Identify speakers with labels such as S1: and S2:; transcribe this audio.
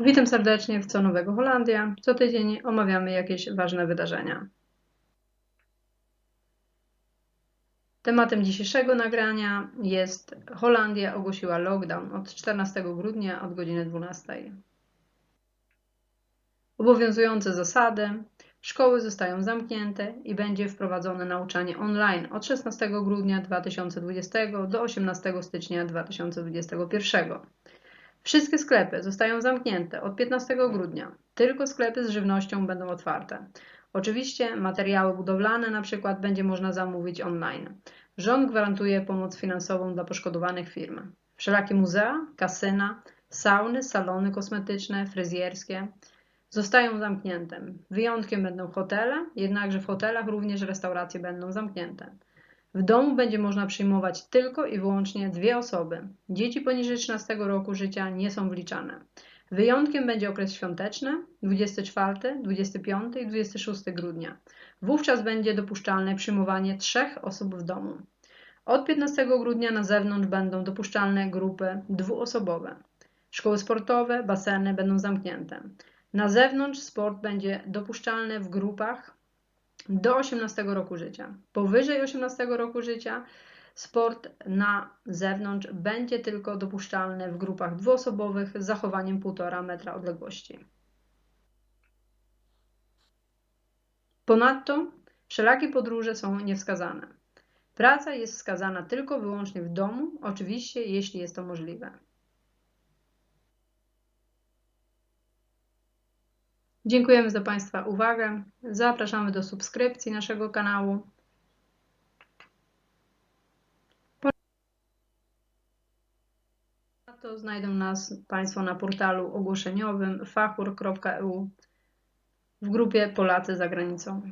S1: Witam serdecznie w Co Nowego Holandia. Co tydzień omawiamy jakieś ważne wydarzenia. Tematem dzisiejszego nagrania jest Holandia ogłosiła lockdown od 14 grudnia od godziny 12. Obowiązujące zasady. Szkoły zostają zamknięte i będzie wprowadzone nauczanie online od 16 grudnia 2020 do 18 stycznia 2021. Wszystkie sklepy zostają zamknięte od 15 grudnia. Tylko sklepy z żywnością będą otwarte. Oczywiście materiały budowlane przykład będzie można zamówić online. Rząd gwarantuje pomoc finansową dla poszkodowanych firm. Wszelakie muzea, kasyna, sauny, salony kosmetyczne, fryzjerskie zostają zamknięte. Wyjątkiem będą hotele, jednakże w hotelach również restauracje będą zamknięte. W domu będzie można przyjmować tylko i wyłącznie dwie osoby. Dzieci poniżej 13 roku życia nie są wliczane. Wyjątkiem będzie okres świąteczny 24, 25 i 26 grudnia. Wówczas będzie dopuszczalne przyjmowanie trzech osób w domu. Od 15 grudnia na zewnątrz będą dopuszczalne grupy dwuosobowe. Szkoły sportowe, baseny będą zamknięte. Na zewnątrz sport będzie dopuszczalny w grupach do 18 roku życia. Powyżej 18 roku życia sport na zewnątrz będzie tylko dopuszczalny w grupach dwuosobowych z zachowaniem 1,5 metra odległości. Ponadto wszelakie podróże są niewskazane. Praca jest wskazana tylko wyłącznie w domu, oczywiście jeśli jest to możliwe. Dziękujemy za Państwa uwagę. Zapraszamy do subskrypcji naszego kanału. Ponadto znajdą nas Państwo na portalu ogłoszeniowym fachur.eu w grupie Polacy za granicą.